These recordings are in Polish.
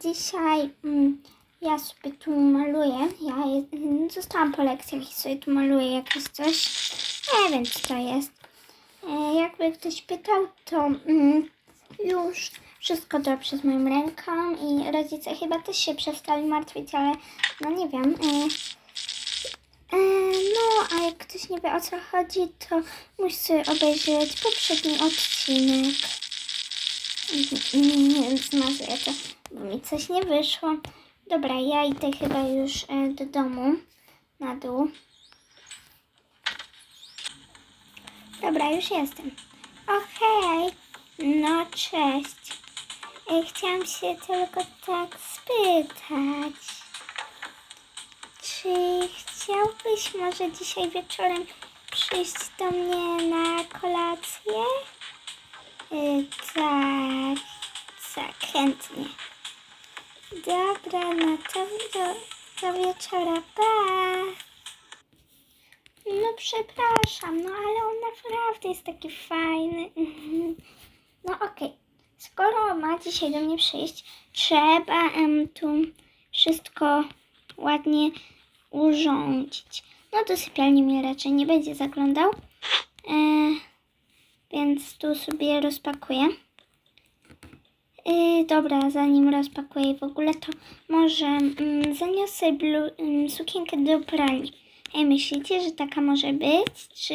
dzisiaj mm, ja sobie tu maluję. Ja zostałam po lekcjach i sobie tu maluję jakieś coś. Nie wiem, co to jest. E, jakby ktoś pytał, to mm, już wszystko dobrze z moją ręką i rodzice chyba też się przestali martwić, ale no nie wiem. E, e, no, a jak ktoś nie wie o co chodzi, to musi sobie obejrzeć poprzedni odcinek. Nie zmazuję to, bo mi coś nie wyszło. Dobra, ja idę chyba już e, do domu na dół. Dobra, już jestem. Okej, no cześć. E, Chciałam się tylko tak spytać. Czy chciałbyś może dzisiaj wieczorem przyjść do mnie na kolację? Tak, tak, chętnie. Dobra, no to do, do wieczora, pa! No przepraszam, no ale on naprawdę jest taki fajny. No okej, skoro ma dzisiaj do mnie przyjść, trzeba em, tu wszystko ładnie urządzić. No do sypialni mnie raczej nie będzie zaglądał. E, więc tu sobie rozpakuję. Yy, dobra, zanim rozpakuję w ogóle, to może mm, zaniosę blu, mm, sukienkę do pralni. Ej, myślicie, że taka może być? Czy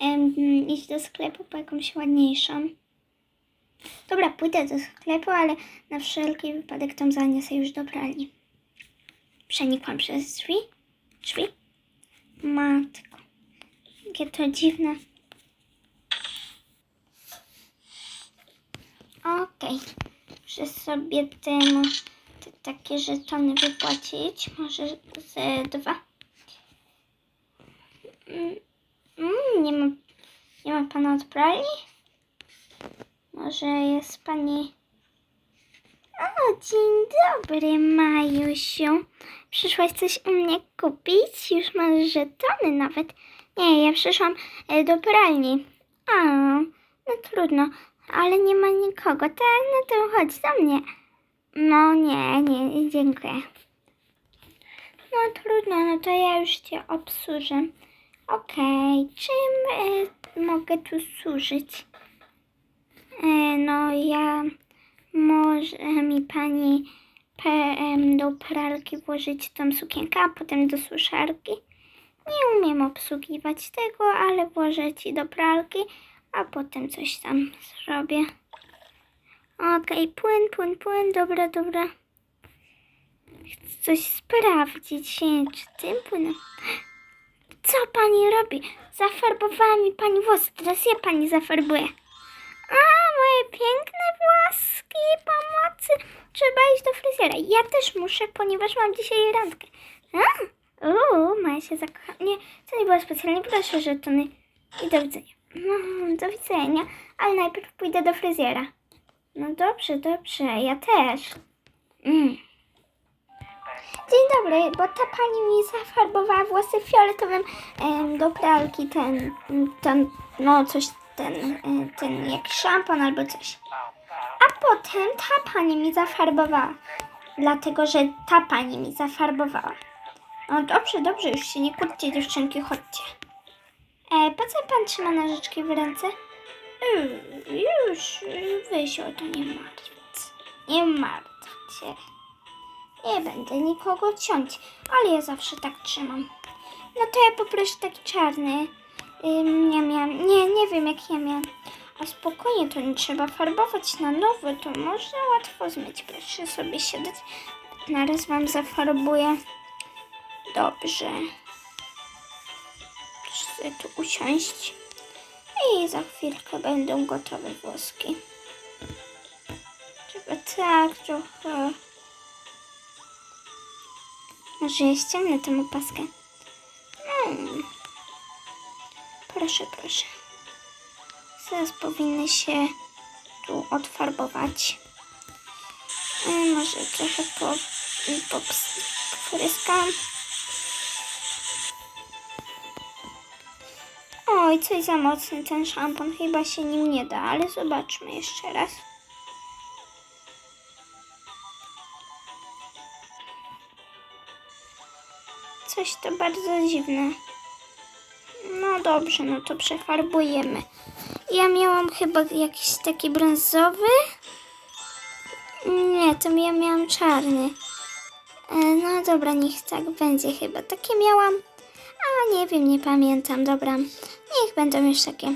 em, iść do sklepu po jakąś ładniejszą? Dobra, pójdę do sklepu, ale na wszelki wypadek tą zaniosę już do pralni. Przenikłam przez drzwi. Drzwi? Matko, jakie to dziwne. Okej, muszę sobie temu te takie żetony wypłacić. Może ze dwa. Mm, mm, nie, ma, nie ma pana od pralni? Może jest pani... O, dzień dobry, Majusiu. Przyszłaś coś u mnie kupić? Już masz żetony nawet. Nie, ja przyszłam e, do pralni. A, no trudno, ale nie ma nikogo. Tak, no to chodź do mnie. No nie, nie, dziękuję. No trudno, no to ja już cię obsłużę. Okej, czym e, mogę tu służyć? E, no ja może mi pani do pralki włożyć tą sukienkę, a potem do suszarki. Nie umiem obsługiwać tego, ale włożę ci do pralki, a potem coś tam zrobię. Okej, płyn, płyn, płyn, dobra, dobra. Chcę coś sprawdzić, nie, czy tym płynem. Co pani robi? Zafarbowała mi pani włosy, teraz ja pani zafarbuję. A, moje piękne włoski, pomocy. Trzeba iść do fryzjera. Ja też muszę, ponieważ mam dzisiaj randkę. A, uuu, Maja się zakocha. Nie, to nie było specjalnie. Proszę, żetony. I do widzenia. No, do widzenia. Ale najpierw pójdę do fryzjera. No dobrze, dobrze. Ja też. Mm. Dzień dobry, bo ta pani mi zafarbowała włosy fioletowym em, do pralki ten, ten, no coś, ten, ten jak szampon albo coś. A potem ta pani mi zafarbowała, dlatego że ta pani mi zafarbowała. No dobrze, dobrze, już się nie kłóćcie dziewczynki, chodźcie. E, po co pan trzyma nożyczki w ręce? Yy, już, wy się o to nie martwić. Nie martw się. Nie będę nikogo ciąć, ale ja zawsze tak trzymam. No to ja poproszę taki czarny. Ym, ja miałam, nie, nie wiem jak ja miałam. A spokojnie, to nie trzeba farbować na nowy, to można łatwo zmyć. Proszę sobie siadać. Naraz wam zafarbuję. Dobrze. Sobie tu usiąść. I za chwilkę będą gotowe włoski. Trzeba tak trochę... Może ja ściągnę tę opaskę. Hmm. Proszę, proszę. Zaraz powinny się tu odfarbować. Hmm, może trochę po, popryskam. Oj, coś za mocny ten szampon, chyba się nim nie da, ale zobaczmy jeszcze raz. Coś to bardzo dziwne. No dobrze, no to przefarbujemy. Ja miałam chyba jakiś taki brązowy. Nie, to ja miałam czarny. E, no dobra, niech tak będzie chyba. Takie miałam. A nie wiem, nie pamiętam, dobra niech będą już takie.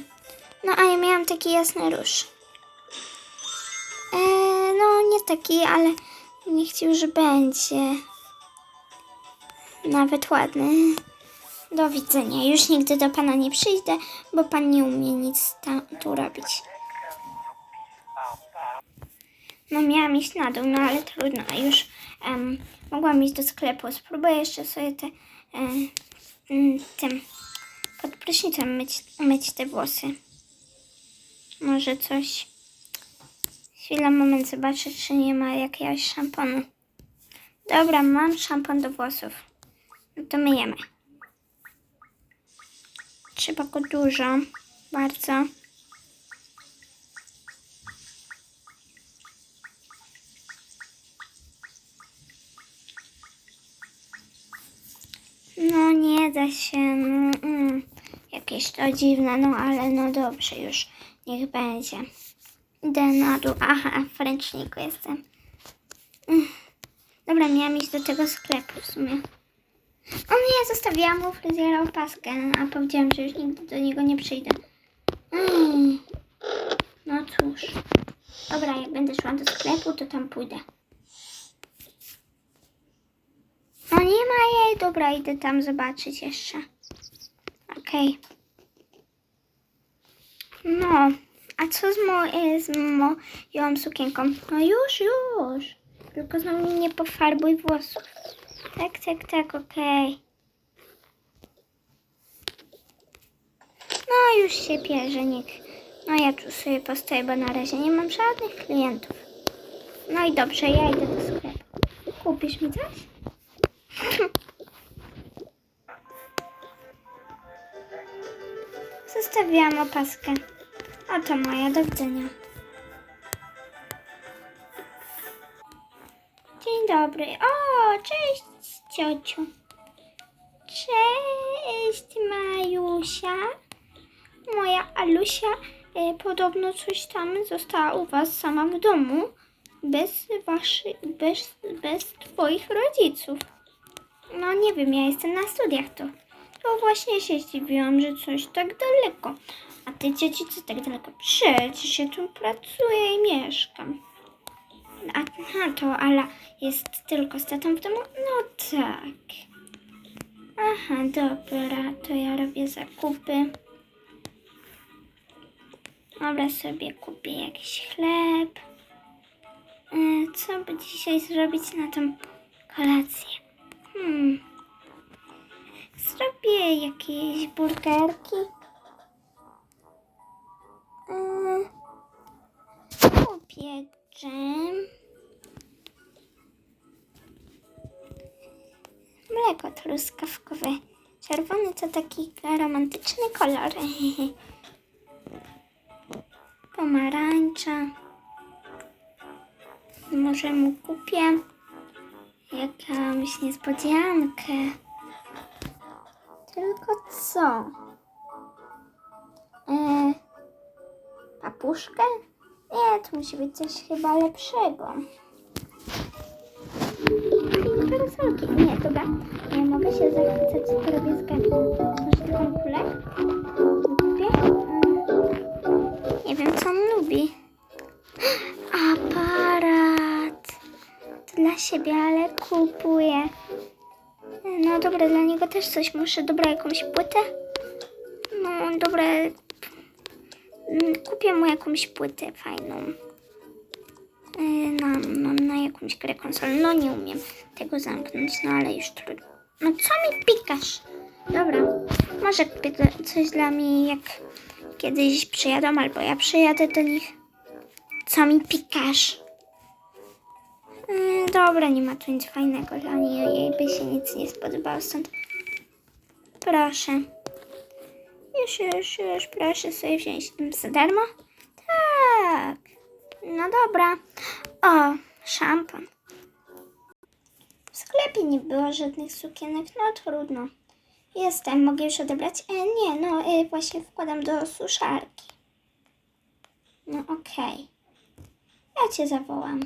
No a ja miałam taki jasny róż. E, no nie taki, ale niech ci już będzie. Nawet ładny. Do widzenia. Już nigdy do pana nie przyjdę, bo pan nie umie nic tu robić. No miałam iść na dół, no ale trudno. A Już em, mogłam iść do sklepu. Spróbuję jeszcze sobie te, tym pod prysznicem myć, myć te włosy. Może coś. Chwila, moment, zobaczę, czy nie ma jakiegoś szamponu. Dobra, mam szampon do włosów. No to myjemy. Trzeba go dużo, bardzo. Da się, no, mm, jakieś to dziwne, no ale no dobrze już, niech będzie. Idę na dół, aha, w ręczniku jestem. Mm. Dobra, miałam iść do tego sklepu w sumie. O nie, zostawiłam mu fryzjera opaskę, a powiedziałam, że już nigdy do niego nie przyjdę. Mm. No cóż. Dobra, jak będę szła do sklepu, to tam pójdę. No nie ma jej. Dobra, idę tam zobaczyć jeszcze. Okej. No, a co z, mo e, z moją sukienką? No już, już. Tylko znowu nie pofarbuj włosów. Tak, tak, tak, okej. No już się bierze, nikt. No ja tu sobie postoję, bo na razie nie mam żadnych klientów. No i dobrze, ja idę do sklepu. Kupisz mi coś? Zostawiłam opaskę. Oto moja, do widzenia. Dzień dobry. O, cześć ciociu. Cześć Majusia. Moja Alusia e, podobno coś tam została u was sama w domu. Bez waszych, bez, bez twoich rodziców. No nie wiem, ja jestem na studiach to. To właśnie się zdziwiłam, że coś tak daleko. A ty dzieci co tak daleko? Przecież ja tu pracuję i mieszkam. A aha, to Ala jest tylko z tatą w domu? No tak. Aha, dobra, to ja robię zakupy. Dobra, sobie kupię jakiś chleb. E, Co by dzisiaj zrobić na tą kolację? Hmm. Zrobię jakieś burgerki. E, Kupię. Mleko truskawkowe. Czerwony to taki romantyczny kolor. Pomarańcza. Może mu kupię jakąś niespodziankę. Tylko co? E, papuszkę? Nie, to musi być coś chyba lepszego. Parasolki. Nie, dobra. Nie mogę się zachwycać, gębą. Może taką kulę? Kupię? Mm. Nie wiem, co on lubi. Siebie, ale kupuję. No dobra, dla niego też coś muszę. Dobra, jakąś płytę? No dobra. Mm, Kupię mu jakąś płytę fajną. Yy, Na, na, na jakąś grę konsolę. No nie umiem tego zamknąć, no ale już trudno. No co mi pikasz? Dobra, może kupię coś dla mnie, jak kiedyś przyjadą, albo ja przyjadę do nich. Co mi pikasz? Yy, dobra, nie ma tu nic fajnego niej, jej by się nic nie spodobało stąd. Proszę. Już, już, już, proszę sobie wziąć za darmo? Tak. No dobra. O, szampon. W sklepie nie było żadnych sukienek, no trudno. Jestem, mogę już odebrać? E, nie, no e, właśnie wkładam do suszarki. No okej. Ja cię zawołam.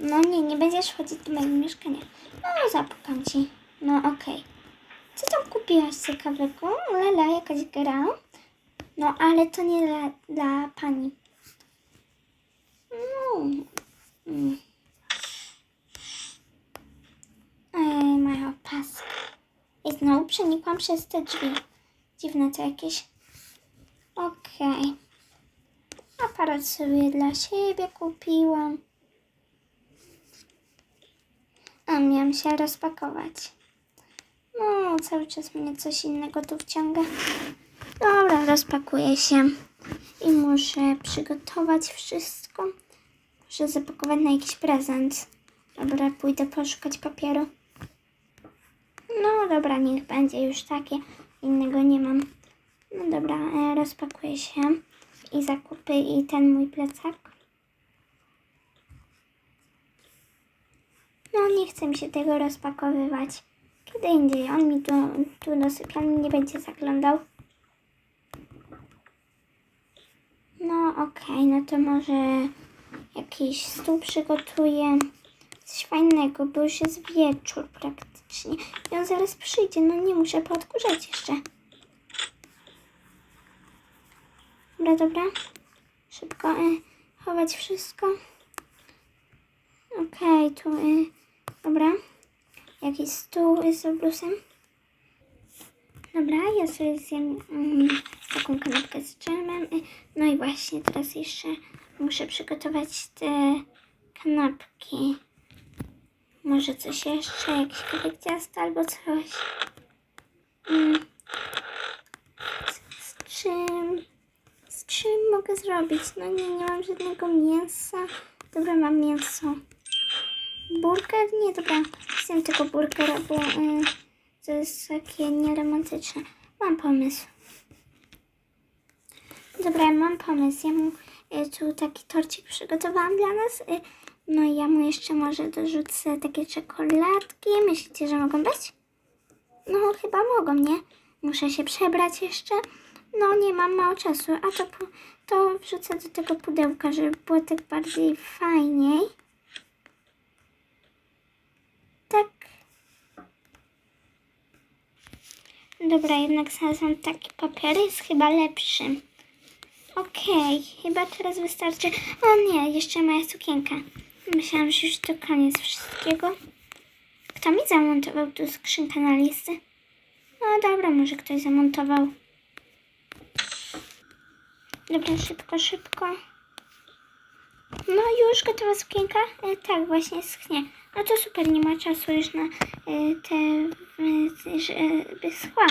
No nie, nie będziesz chodzić do mojego mieszkania. No, zapukam ci. No okej. Co tam kupiłaś ciekawego? Lala, jakaś gra? No, ale to nie dla, dla pani. No. Mm. Ej, moja paska. I znowu przenikłam przez te drzwi. Dziwne to jakieś. Okej. Aparat sobie dla siebie kupiłam. A miałam się rozpakować. No, cały czas mnie coś innego tu wciąga. Dobra, rozpakuję się i muszę przygotować wszystko. Muszę zapakować na jakiś prezent. Dobra, pójdę poszukać papieru. No dobra, niech będzie już takie. Innego nie mam. No dobra, e, rozpakuję się i zakupy i ten mój plecak. No nie chce mi się tego rozpakowywać. Kiedy indziej on mi tu, tu do sypialni nie będzie zaglądał. No okej, no to może jakiś stół przygotuję. Coś fajnego, bo już jest wieczór praktycznie. I on zaraz przyjdzie, no nie muszę podkurzać jeszcze. Dobra, dobra. Szybko y, chować wszystko. Okej, tu, y, dobra. Jakiś stół y, z obrusem. Dobra, ja sobie zjem mm, taką kanapkę z dżemem. No i właśnie teraz jeszcze muszę przygotować te kanapki. Może coś jeszcze, jakiś kawałek ciasta albo coś. Mm. Z, z czym? Z czym mogę zrobić? No nie, nie mam żadnego mięsa. Dobra, mam mięso. Burger? Nie, dobra. Chcę tego burgera, bo y, to jest takie nieromantyczne. Mam pomysł. Dobra, mam pomysł. Ja mu y, tu taki torcik przygotowałam dla nas. Y, no i ja mu jeszcze może dorzucę takie czekoladki. Myślicie, że mogą być? No, chyba mogą, nie? Muszę się przebrać jeszcze. No, nie mam mało czasu, a to, to wrzucę do tego pudełka, żeby było tak bardziej fajniej. Tak. Dobra, jednak znalazłam taki papier, jest chyba lepszy. Okej, chyba teraz wystarczy. O nie, jeszcze moja sukienka. Myślałam, że już to koniec wszystkiego. Kto mi zamontował tu skrzynkę na listy? No dobra, może ktoś zamontował. Dobra, szybko, szybko. No już gotowa sukienka? E, tak, właśnie schnie. No to super, nie ma czasu już na e, te, e, schła.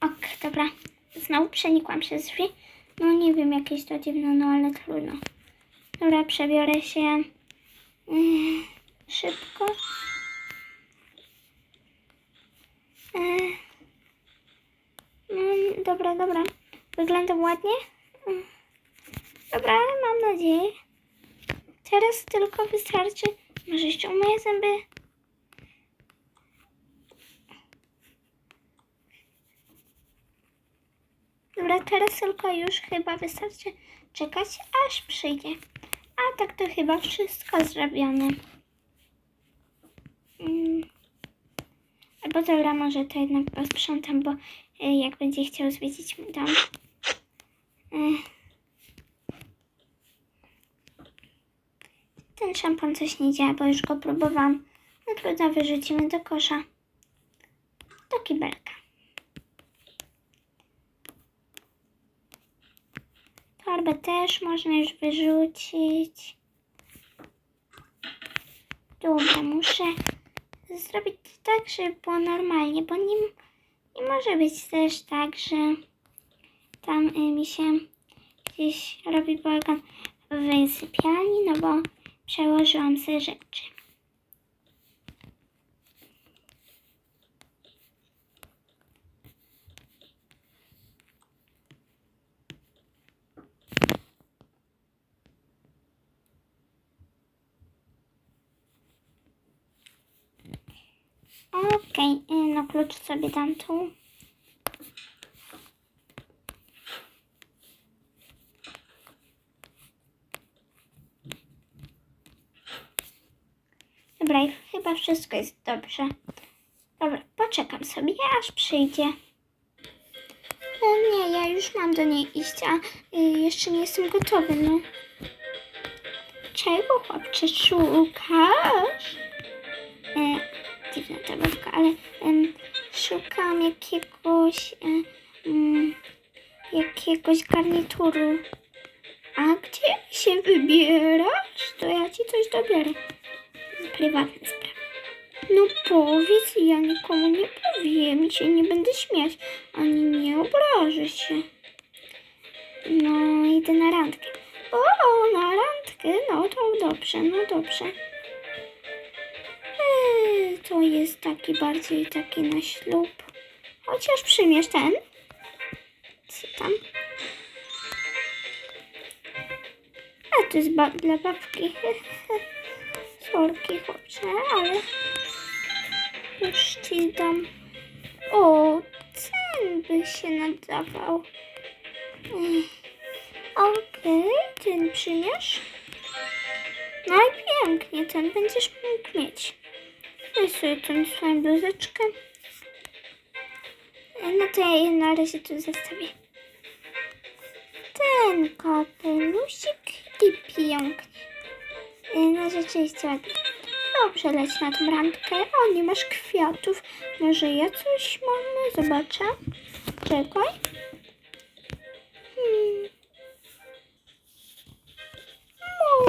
Ok, dobra. Znowu przenikłam przez drzwi. No nie wiem, jakieś to dziwne, no ale trudno. Dobra, przebiorę się e, szybko. E, no, dobra, dobra. Wyglądam ładnie? Dobra, mam nadzieję. Teraz tylko wystarczy. Może jeszcze umyję zęby. Dobra, teraz tylko już chyba wystarczy czekać, aż przyjdzie. A tak to chyba wszystko zrobione. Mm. Albo dobra, może to jednak posprzątam, bo y, jak będzie chciał zwiedzić mój dom. Y. Ten szampon coś nie działa, bo już go próbowałam. No trudno, wyrzucimy do kosza. Do kibelka. Torbę też można już wyrzucić. Dobra, muszę zrobić tak, żeby było normalnie, bo nie, nie może być też tak, że tam y, mi się gdzieś robi bałagan w sypialni, no bo przełożyłam sobie rzeczy. Okej, okay, no klucz sobie dam tu. Wszystko jest dobrze. Dobra, poczekam sobie, aż przyjdzie. No nie, ja już mam do niej iść, a y, jeszcze nie jestem gotowy, no. Czego, chłopcze, szukasz? E, dziwna tabelka, ale em, szukam jakiegoś, e, mm, jakiegoś garnituru. A gdzie się wybierasz? To ja ci coś dobiorę. Prywatne sprawy. No powiedz, ja nikomu nie powiem i się nie będę śmiać, ani nie obrażę się. No, idę na randkę. O, na randkę, no to dobrze, no dobrze. Eee, to jest taki bardziej taki na ślub. Chociaż przyjmiesz ten. Co tam? A to jest ba- dla babki. Sorki, chłopcze, ale już ci dam. O, ten by się nadawał. Ech. Okej, ten przyjmiesz? No i pięknie, ten będziesz mógł mieć. Sobie tą swoją bluzeczkę. E, No to ja je na razie tu zostawię. Ten kapelusik i pięknie. E, No rzeczywiście ładnie. Dobrze, leć na tą randkę. O, nie masz kwiatów. Może ja coś mam? Zobaczę. Czekaj. Hmm.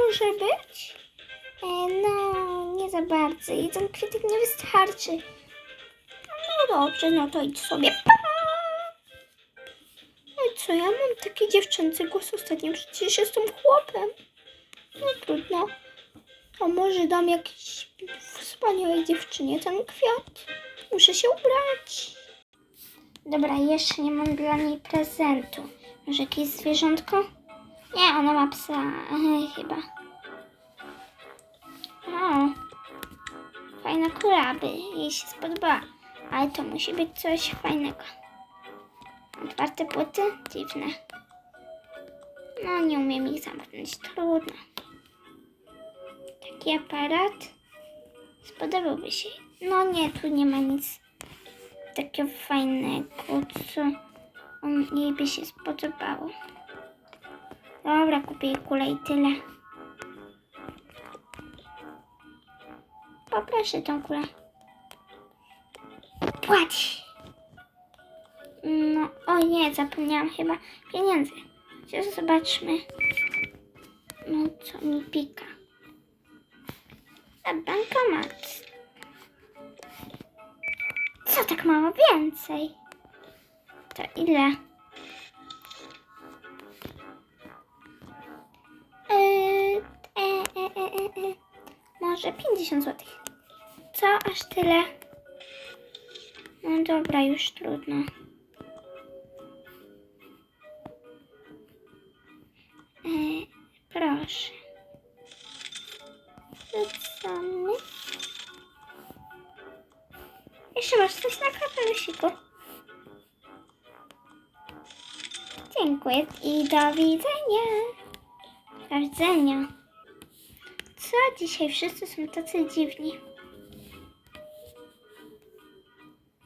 Może być? E, no, nie za bardzo. Jeden kwiatek nie wystarczy. No dobrze, no to idź sobie. Pa! No i co, ja mam taki dziewczęcy głos ostatnio. Przecież jestem chłopem. No trudno. A może dam jakiejś wspaniałej dziewczynie ten kwiat? Muszę się ubrać. Dobra, jeszcze nie mam dla niej prezentu. Może jakieś zwierzątko? Nie, ona ma psa, e, chyba. O, fajna kula, by jej się spodobała. Ale to musi być coś fajnego. Otwarte płyty? Dziwne. No, nie umiem ich zamknąć. Trudno taki aparat. spodobałby się. No nie, tu nie ma nic takiego fajnego, co on, jej by się spodobało. Dobra, kupię jej i tyle. Poproszę tą kulę. Płać! No, o nie, zapomniałam chyba pieniędzy. Zobaczmy. No, co mi pika. A bankomat. Co tak mało więcej? To ile? Eee, e, e, e, e. Może 50 zł. Co aż tyle? No dobra, już trudno. E, proszę. Wracamy. Jeszcze masz coś na kapelusiku. Dziękuję i do widzenia. Do widzenia. Co dzisiaj wszyscy są tacy dziwni?